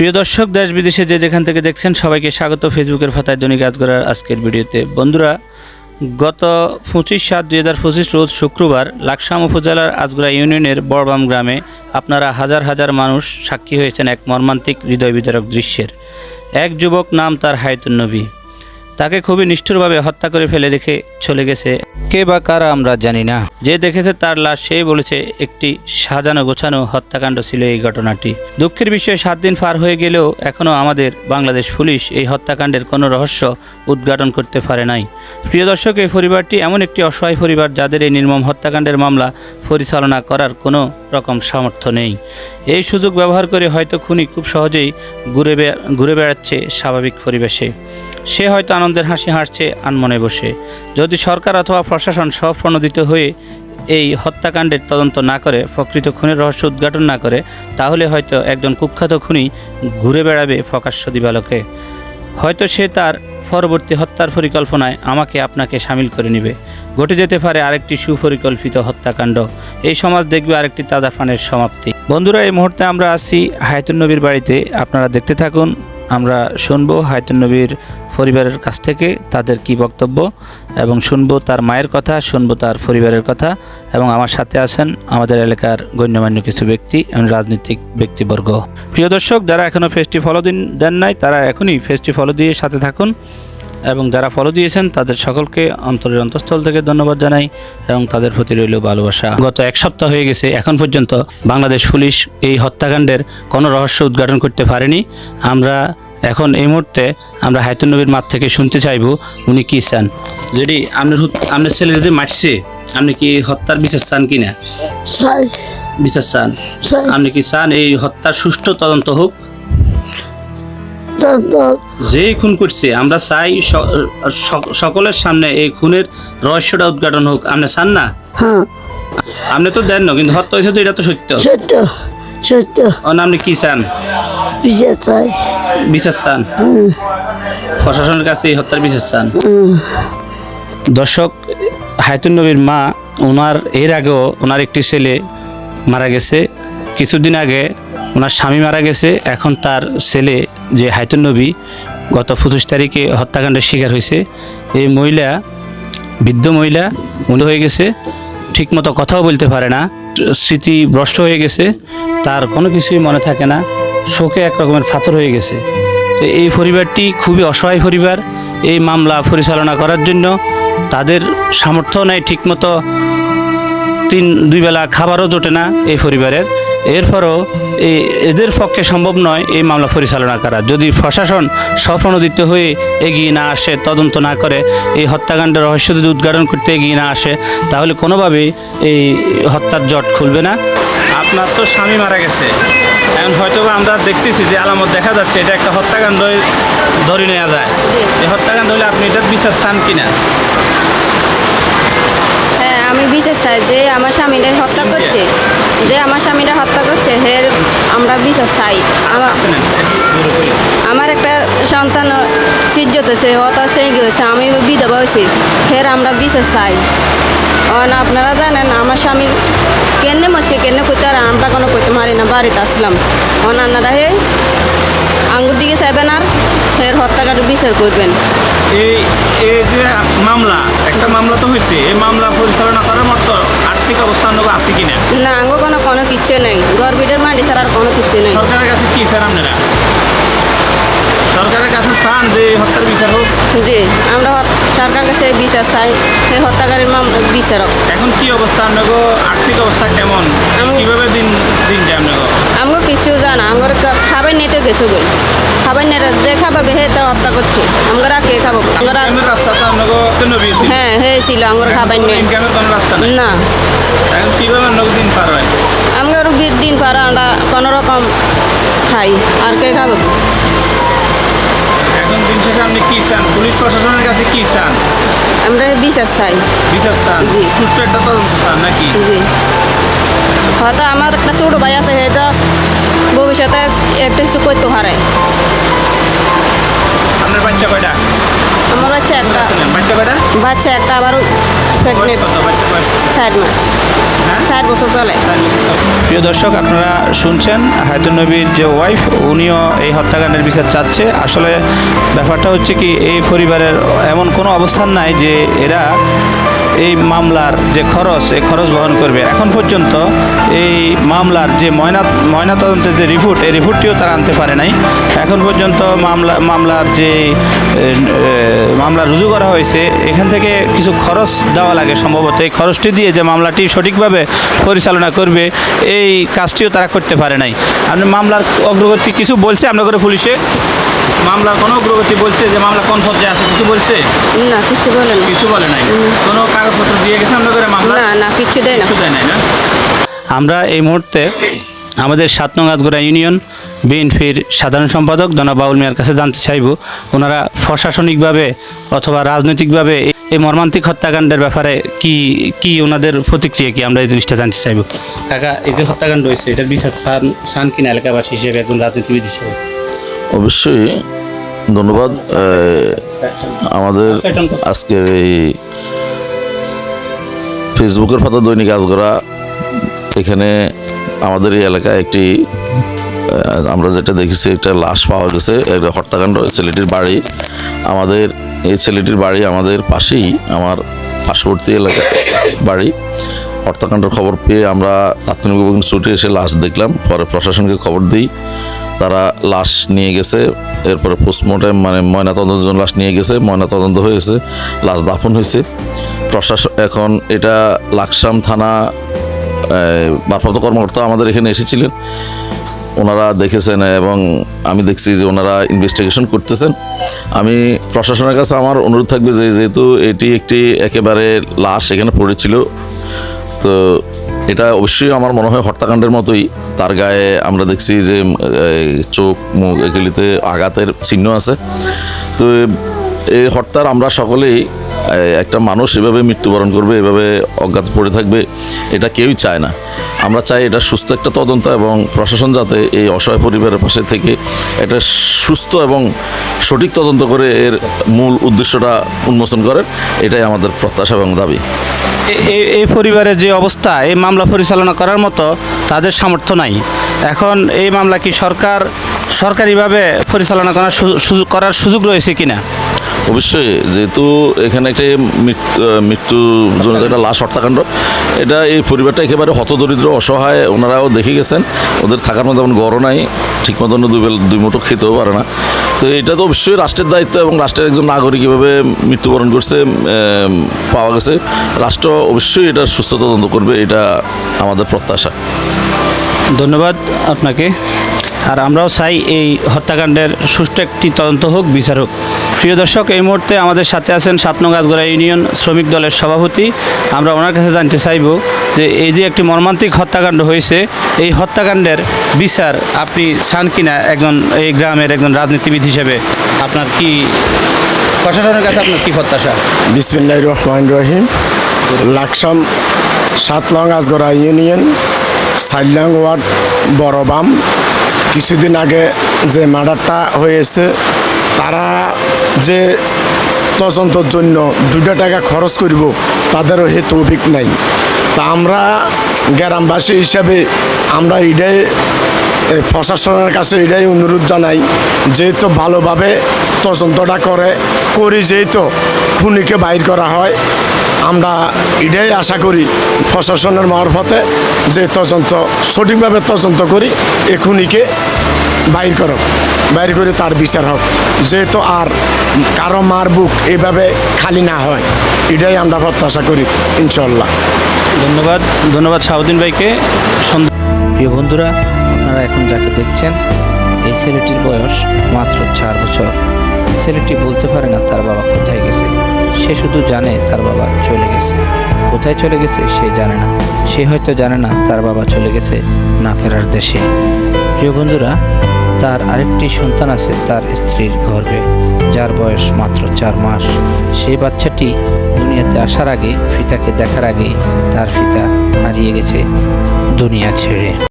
প্রিয় দর্শক, দেশ বিদেশে যে যেখান থেকে দেখছেন, সবাইকে স্বাগত। ফেসবুকের ফাতায় দৈনিক আজগরার আজকের ভিডিওতে। বন্ধুরা, গত পঁচিশ সাত দুই হাজার পঁচিশ রোজ শুক্রবার লাকসাম উপজেলার আজগরা ইউনিয়নের বড়বাম গ্রামে আপনারা হাজার হাজার মানুষ সাক্ষী হয়েছেন এক মর্মান্তিক হৃদয় বিতরক দৃশ্যের। এক যুবক নাম তার হায়তুন নবী। তাকে খুবই নিষ্ঠুরভাবে হত্যা করে ফেলে রেখে চলে গেছে কে বা কারা আমরা জানি না। যে দেখেছে তার লাশ, সেই বলেছে একটি সাজানো গোছানো হত্যাকাণ্ড ছিল এই ঘটনাটি। দুঃখের বিষয়ে, সাত দিন পার হয়ে গেলেও এখনও আমাদের বাংলাদেশ পুলিশ এই হত্যাকাণ্ডের কোনো রহস্য উদ্ঘাটন করতে পারে নাই। প্রিয় দর্শক, এই পরিবারটি এমন একটি অসহায় পরিবার যাদের এই নির্মম হত্যাকাণ্ডের মামলা পরিচালনা করার কোনো রকম সামর্থ্য নেই। এই সুযোগ ব্যবহার করে হয়তো খুনি খুব সহজেই ঘুরে ঘুরে বেড়াচ্ছে স্বাভাবিক পরিবেশে। সে হয়তো আনন্দের হাসি হাসছে আনমনে বসে। যদি সরকার অথবা প্রশাসন সপ্রণোদিত হয়ে এই হত্যাকাণ্ডের তদন্ত না করে, প্রকৃত খুনের রহস্য উদ্ঘাটন না করে, তাহলে হয়তো একজন কুখ্যাত খুনি ঘুরে বেড়াবে প্রকাশ্য দিবালোকে। হয়তো সে তার পরবর্তী হত্যার পরিকল্পনায় আমাকে আপনাকে সামিল করে নেবে। ঘটে যেতে পারে আরেকটি সুপরিকল্পিত হত্যাকাণ্ড। এই সমাজ দেখবে আরেকটি তাজা ফানের সমাপ্তি। বন্ধুরা, এই মুহূর্তে আমরা আছি হায়াতুন নবীর বাড়িতে। আপনারা দেখতে থাকুন আমরা শুনব হায়াতুন নবীর পরিবারের কাছ থেকে তাদের কি বক্তব্য এবং শুনব তার মায়ের কথা, শুনব তার পরিবারের কথা এবং আমার সাথে আছেন আমাদের এলাকার গণ্যমান্য কিছু ব্যক্তি এবং রাজনৈতিক ব্যক্তিবর্গ। প্রিয় দর্শক, যারা এখনও ফেসটি ফলো দিন দেন নাই, তারা এখনই ফেসটি ফলো দিয়ে সাথে থাকুন। এবং যারা ফলো দিয়েছেন তাদের সকলকে অন্তরের অন্তঃস্থল থেকে ধন্যবাদ জানাই এবং তাদের প্রতি রইল ভালোবাসা। গত এক সপ্তাহ হয়ে গেছে এখন পর্যন্ত বাংলাদেশ পুলিশ এই হত্যাকাণ্ডের কোনো রহস্য উদ্ঘাটন করতে পারেনি। আমরা এখন এই মুহূর্তে আমরা হায়তুন নবীর মাঠ থেকে শুনতে চাইব উনি কি চান? যদি আপনার আপনার ছেলে যদি মারছে আপনি কি হত্যার বিচার চান কি না বিচার চান। আপনি কি চান এই হত্যার সুষ্ঠু তদন্ত হোক? দাদা যে খুন করছে আমরা চাই সকলের সামনে এই খুনের রহস্যটা উদ্ঘাটন হোক। আপনি চান না? হ্যাঁ। আপনি তো দেন না কিন্তু হত্যা হয়েছে তো এটা তো সত্য। সত্য সত্য। আপনি কি চান? পিছিয়ে চাই। বিচার চান? প্রশাসনের কাছে এই হত্যার বিচার চান? দর্শক হায়তুন নবীর মা ওনার এর আগেও ওনার একটি ছেলে মারা গেছে। কিছুদিন আগে ওনার স্বামী মারা গেছে। এখন তার ছেলে যে হায়তুন নবী গত পঁচিশ তারিখে হত্যাকাণ্ডের শিকার হয়েছে। এই মহিলা, বৃদ্ধ মহিলা উনি হয়ে গেছে। ঠিকমতো কথাও বলতে পারে না। স্মৃতি ভ্রষ্ট হয়ে গেছে। তার কোনো কিছুই মনে থাকে না। শোকে এক রকমের ফাথর হয়ে গেছে। তো এই পরিবারটি খুবই অসহায় পরিবার। এই মামলা পরিচালনা করার জন্য তাদের সামর্থ্য নেই ঠিকমতো তিন, দুই বেলা খাবারও জোটে না এই পরিবারের। এরপরও এই এদের পক্ষে সম্ভব নয় এই মামলা পরিচালনা করা। যদি প্রশাসন স্বপ্রণোদিত হয়ে এগিয়ে না আসে, তদন্ত না করে, এই হত্যাকাণ্ডের রহস্য যদি উদ্ঘাটন করতে এগিয়ে না আসে, তাহলে কোনোভাবেই এই হত্যার জট খুলবে না। আপনার তো স্বামী মারা গেছে। এখন হয়তো আমরা দেখতেছি যে আলামত দেখা যাচ্ছে, এটা একটা হত্যাকাণ্ড ধরে নেওয়া যায়। এই হত্যাকাণ্ড হলে আপনি এটার বিচার চান কিনা? আমি বিচার চাই যে আমার স্বামীরা হত্যা করছে। যে আমার স্বামীরা হত্যা করছে হের আমরা বিচার চাই। আমার একটু সন্তান সিজ্জত হয়েছে হতা সেই গেছে আমি বিধবা হয়েছি। হের আমরা বিচার চাই। অন আপনারা জানেন আমার স্বামীর কেনে মরছে কেনে করতে আর আমরা কোনো করতে পারি না বাড়িতে আসলাম। অনান্নারা হে আঙ্গুর দিকে চাইবেন আর ফের হত্যাকাণ্ড বিচার করবেন। এই এই যে মামলা একটা মামলা তো হয়েছে এই মামলা পরিচালনা করার মতো আর্থিক অবস্থা অন্য আছে কিনা? না আঙ্গ কোনো কোনো কিচ্ছু নেই। গর্বিটের মাটি ছাড়া আর কোনো কিছু নেই। সরকারের কাছে কি স্যার আপনারা? সরকারের কাছে চান যে হত্যার বিচার হোক? জি আমরা সরকার কাছে বিচার চাই। সেই হত্যাকারীর মামলা বিচারক এখন কি অবস্থা আপনাকে আর্থিক অবস্থা কেমন? আমি- কীভাবে দিন দিন যায় আপনাকে আমাকে কিচ্ছু জানা আমার খাবার নিতে গেছে গই। খাবার নিয়ে যে খাবাবে হে তো হত্যা করছে। আমরা আর কে খাব? আমরা আর- হ্যাঁ হয়েছিল আমার খাবার নেই। না। আমার বির দিন পার আমরা কোনো রকম খাই। আর কে খাব? এখন দিন শেষে আপনি কি চান? পুলিশ প্রশাসনের কাছে কি চান? আমরা বিচার চাই। বিচার চান? জি। সুস্থ একটা তদন্ত চান নাকি? জি। হয়তো আমার একটা ছোট ভাই আছে সেটা ভবিষ্যতে একটা কিছু করতে পারে। আপনার বাচ্চা কয়টা? আমার বাচ্চা একটা। শুনেন, বাচ্চা কয়টা? বাচ্চা একটা আবার প্রেগনেন্ট? চার মাস। হ্যাঁ? চার বছর চলে। প্রিয় দর্শক আপনারা শুনছেন হায়তুন নবীর যে ওয়াইফ উনিও এই হত্যাকাণ্ডের বিচার চাচ্ছে। আসলে ব্যাপারটা হচ্ছে কি এই পরিবারের এমন কোনো অবস্থান নাই যে এরা এই মামলার যে খরচ, এই খরচ বহন করবে। এখন পর্যন্ত এই মামলার যে ময়না, ময়নাতদন্তের যে রিপোর্ট, এই রিপোর্টটিও তারা আনতে পারে নাই। এখন পর্যন্ত মামলা, মামলার যে মামলা রুজু করা হয়েছে, এখান থেকে কিছু খরচ দেওয়া লাগে সম্ভবত। এই খরচটি দিয়ে যে মামলাটি সঠিকভাবে পরিচালনা করবে, এই কাজটিও তারা করতে পারে নাই। আপনি মামলার অগ্রগতি কিছু বলছে আপনার করে পুলিশে? মামলার কোনো অগ্রগতি বলছে যে মামলা কোন পর্যায়ে আছে কিছু বলছে? না কিছু বলে না। কিছু বলে নাই। কোনো কাগজপত্র দিয়ে গেছে আপনার করে মামলা? না না কিছু দেয় না। কিছু দেয় নাই না? আমরা এই মুহূর্তে আমাদের সাত নং আজগোড়া ইউনিয়ন বিএনপির সাধারণ সম্পাদক দনা বাউল মিয়ার কাছে জানতে চাইব ওনারা প্রশাসনিকভাবে অথবা রাজনৈতিকভাবে এই- এই মর্মান্তিক হত্যাকাণ্ডের ব্যাপারে কি কি ওনাদের প্রতিক্রিয়া কি? আমরা এই জিনিসটা জানতে চাইব। কাকা এই যে হত্যাকাণ্ড হয়েছে এটার বিচার সান সান কিনা এলাকাবাসী হিসেবে একজন রাজনীতিবিদ হিসেবে? অবশ্যই ধন্যবাদ আমাদের আজকের এই ফেসবুকের পাতা দৈনিক আজগরা এখানে আমাদের এই এলাকায় একটি আমরা যেটা দেখেছি একটা লাশ পাওয়া গেছে একটা হত্যাকাণ্ড ছেলেটির বাড়ি। আমাদের এই ছেলেটির বাড়ি আমাদের পাশেই আমার পার্শ্ববর্তী এলাকা বাড়ি। হত্যাকাণ্ডের খবর পেয়ে আমরা তাৎক্ষণিকভাবে ছুটে এসে লাশ দেখলাম পরে প্রশাসনকে খবর দিই। তারা লাশ নিয়ে গেছে। এরপরে পোস্টমর্টম মানে ময়নাতদন্তের জন্য লাশ নিয়ে গেছে, ময়নাতদন্ত হয়েছে, লাশ দাফন হয়েছে। প্রশাসন এখন এটা লাকসাম থানা ভারপ্রাপ্ত কর্মকর্তা আমাদের এখানে এসেছিলেন। ওনারা দেখেছেন এবং আমি দেখছি যে ওনারা ইনভেস্টিগেশন করতেছেন। আমি প্রশাসনের কাছে আমার অনুরোধ থাকবে যে যেহেতু এটি একটি একেবারে লাশ এখানে পড়েছিল, তো এটা অবশ্যই আমার মনে হয় হত্যাকাণ্ডের মতোই। তার গায়ে আমরা দেখছি যে চোখ, মুখ এগুলিতে আঘাতের চিহ্ন আছে। তো এই হত্যার আমরা সকলেই একটা মানুষ এভাবে মৃত্যুবরণ করবে, এভাবে অজ্ঞাত পড়ে থাকবে, এটা কেউই চায় না। আমরা চাই এটা সুস্থ একটা তদন্ত এবং প্রশাসন যাতে এই অসহায় পরিবারের পাশে থেকে এটা সুস্থ এবং সঠিক তদন্ত করে এর মূল উদ্দেশ্যটা উন্মোচন করেন এটাই আমাদের প্রত্যাশা এবং দাবি। এই পরিবারের যে অবস্থা, এই মামলা পরিচালনা করার মতো তাদের সামর্থ্য নাই। এখন এই মামলা কি সরকার সরকারিভাবে পরিচালনা করার করার সুযোগ রয়েছে কিনা? অবশ্যই, যেহেতু এখানে একটা মৃত্যু মৃত্যুজনিত একটা লাশ হত্যাকাণ্ড, এটা এই পরিবারটা একেবারে হতদরিদ্র, অসহায়, ওনারাও দেখে গেছেন, ওদের থাকার মতো তেমন গড় নাই ঠিক মতন বেলা, দুই মুঠো খেতেও পারে না। তো এটা তো অবশ্যই রাষ্ট্রের দায়িত্ব এবং রাষ্ট্রের একজন নাগরিক কীভাবে মৃত্যুবরণ করছে পাওয়া গেছে। রাষ্ট্র অবশ্যই এটা সুস্থ তদন্ত করবে, এটা আমাদের প্রত্যাশা। ধন্যবাদ আপনাকে। আর আমরাও চাই এই হত্যাকাণ্ডের সুষ্ঠু একটি তদন্ত হোক, বিচার হোক। প্রিয় দর্শক, এই মুহূর্তে আমাদের সাথে আছেন সাতনং গাছগড়া ইউনিয়ন শ্রমিক দলের সভাপতি। আমরা ওনার কাছে জানতে চাইব যে এই যে একটি মর্মান্তিক হত্যাকাণ্ড হয়েছে, এই হত্যাকাণ্ডের বিচার আপনি চান কিনা একজন এই গ্রামের একজন রাজনীতিবিদ হিসেবে? আপনার কি, প্রশাসনের কাছে আপনার কি প্রত্যাশা? বিসমিল্লাহ রহমান রহিম। Laksam Satlong Ajgara union Sailang ward, Borobam. কিছুদিন আগে যে মার্ডারটা হয়েছে তারা যে তদন্তর জন্য দুটা টাকা খরচ করব, তাদেরও হে তৌফিক নাই। তা আমরা গ্রামবাসী হিসাবে আমরা এটাই প্রশাসনের কাছে এটাই অনুরোধ জানাই, যেহেতু ভালোভাবে তদন্তটা করে, করি যেহেতু খুনিকে বাইর করা হয়, আমরা এটাই আশা করি প্রশাসনের মারফতে যে তদন্ত, সঠিকভাবে তদন্ত করি, এ খুনিকে বাইর করো। বাইর করে তার বিচার হোক। যেহেতু আর কারও মার বুক এইভাবে খালি না হয়, এটাই আমরা প্রত্যাশা করি ইনশাল্লাহ ধন্যবাদ ধন্যবাদ শাহউদ্দিন ভাইকে। প্রিয় বন্ধুরা, আপনারা এখন যাকে দেখছেন, এই ছেলেটির বয়স মাত্র চার বছর। ছেলেটি বলতে পারে না তার বাবা কোথায় গেছে। সে শুধু জানে তার বাবা চলে গেছে। কোথায় চলে গেছে সে জানে না। সে হয়তো জানে না তার বাবা চলে গেছে না ফেরার দেশে। প্রিয় বন্ধুরা তার আরেকটি সন্তান আছে, তার স্ত্রীর গর্ভে, যার বয়স মাত্র চার মাস। সেই বাচ্চাটি দুনিয়াতে আসার আগে ফিতাকে দেখার আগে তার ফিতা হারিয়ে গেছে দুনিয়া ছেড়ে।